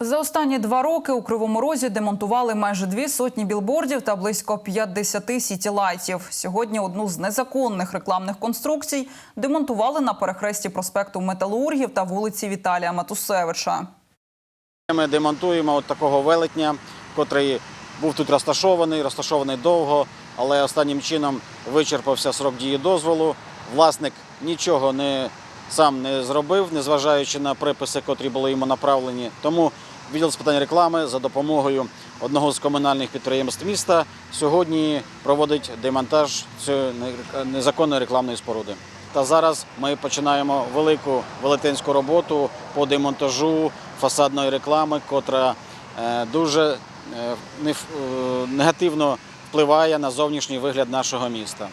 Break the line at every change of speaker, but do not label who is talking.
За останні два роки у Кривому Розі демонтували майже дві сотні білбордів та близько 50 сітілайтів. Сьогодні одну з незаконних рекламних конструкцій демонтували на перехресті проспекту Металургів та вулиці Віталія Матусевича.
Ми демонтуємо от такого велетня, котрий був тут розташований, розташований довго, але останнім чином вичерпався срок дії дозволу. Власник нічого не сам не зробив, незважаючи на приписи, котрі були йому направлені. Тому відділ з питань реклами за допомогою одного з комунальних підприємств міста сьогодні проводить демонтаж цієї незаконної рекламної споруди. Та зараз ми починаємо велику велетенську роботу по демонтажу фасадної реклами, котра е, дуже е, е, негативно впливає на зовнішній вигляд нашого міста.